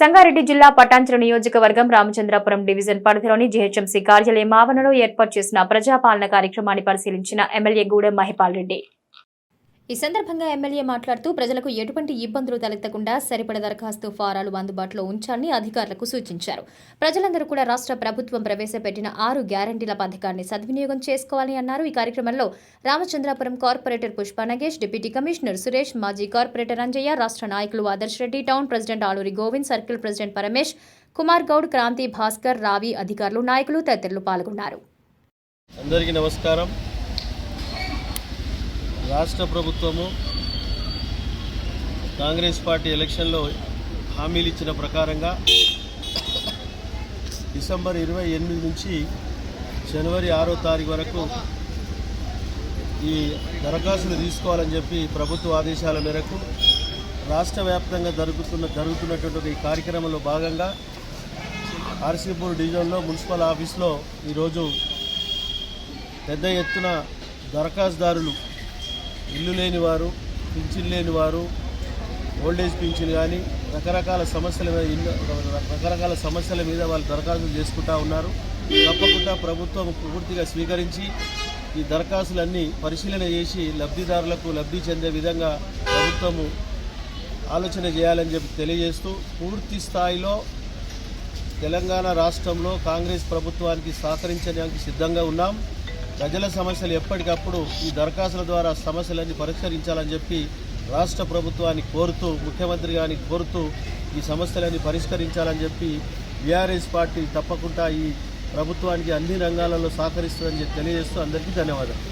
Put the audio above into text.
సంగారెడ్డి జిల్లా పటాంచల నియోజకవర్గం రామచంద్రాపురం డివిజన్ పరిధిలోని జీహెచ్ఎంసీ కార్యాలయం ఆవరణలో ఏర్పాటు చేసిన ప్రజాపాలన కార్యక్రమాన్ని పరిశీలించిన ఎమ్మెల్యే గూడెం మహిపాల్ రెడ్డి. ఈ సందర్భంగా ఎమ్మెల్యే మాట్లాడుతూ ప్రజలకు ఎటువంటి ఇబ్బందులు తలెత్తకుండా సరిపడ దరఖాస్తు ఫారాలు అందుబాటులో ఉంచాలని అధికారులకు సూచించారు. ప్రజలందరూ కూడా రాష్ట్ర ప్రభుత్వం ప్రవేశపెట్టిన ఆరు గ్యారంటీల పథకాన్ని సద్వినియోగం చేసుకోవాలని అన్నారు. ఈ కార్యక్రమంలో Ramachandrapuram corporator Pushpa Nagesh deputy commissioner Suresh మాజీ కార్పొరేటర్ అంజయ్య రాష్ట్ర నాయకులు Adarsh Reddy town president Aluri Govind circle president Paramesh Kumar Goud Kranti Bhaskar Ravi అధికారులు నాయకులు తదితరులు పాల్గొన్నారు. అందరికీ నమస్కారం. రాష్ట్ర ప్రభుత్వము కాంగ్రెస్ పార్టీ ఎలక్షన్లో హామీలు ఇచ్చిన ప్రకారంగా డిసెంబర్ ఇరవై ఎనిమిది నుంచి జనవరి ఆరో తారీఖు వరకు ఈ దరఖాస్తులు తీసుకోవాలని చెప్పి ప్రభుత్వ ఆదేశాల మేరకు రాష్ట్ర వ్యాప్తంగా జరుగుతున్న జరుగుతున్నటువంటి ఈ కార్యక్రమంలో భాగంగా ఆర్సీపూర్ డివిజన్లో మున్సిపల్ ఆఫీస్లో ఈరోజు పెద్ద ఎత్తున దరఖాస్తుదారులు ఇల్లు లేని వారు పింఛన్ లేని వారు ఓల్డేజ్ పింఛన్ కానీ రకరకాల సమస్యల మీద ఇల్లు రకరకాల సమస్యల మీద వాళ్ళు దరఖాస్తులు చేసుకుంటా ఉన్నారు. తప్పకుండా ప్రభుత్వం పూర్తిగా స్వీకరించి ఈ దరఖాస్తులన్నీ పరిశీలన చేసి లబ్ధిదారులకు లబ్ధి చెందే విధంగా ప్రభుత్వము ఆలోచన చేయాలని చెప్పి తెలియజేస్తూ పూర్తి స్థాయిలో తెలంగాణ రాష్ట్రంలో కాంగ్రెస్ ప్రభుత్వానికి సహకరించడానికి సిద్ధంగా ఉన్నాం. ప్రజల సమస్యలు ఎప్పటికప్పుడు ఈ దరఖాస్తుల ద్వారా సమస్యలన్నీ పరిష్కరించాలని చెప్పి రాష్ట్ర ప్రభుత్వాన్ని కోరుతూ ముఖ్యమంత్రి గారిని కోరుతూ ఈ సమస్యలన్నీ పరిష్కరించాలని చెప్పి బీఆర్ఎస్ పార్టీ తప్పకుండా ఈ ప్రభుత్వానికి అన్ని రంగాలలో సహకరిస్తుందని చెప్పి తెలియజేస్తూ అందరికీ ధన్యవాదాలు.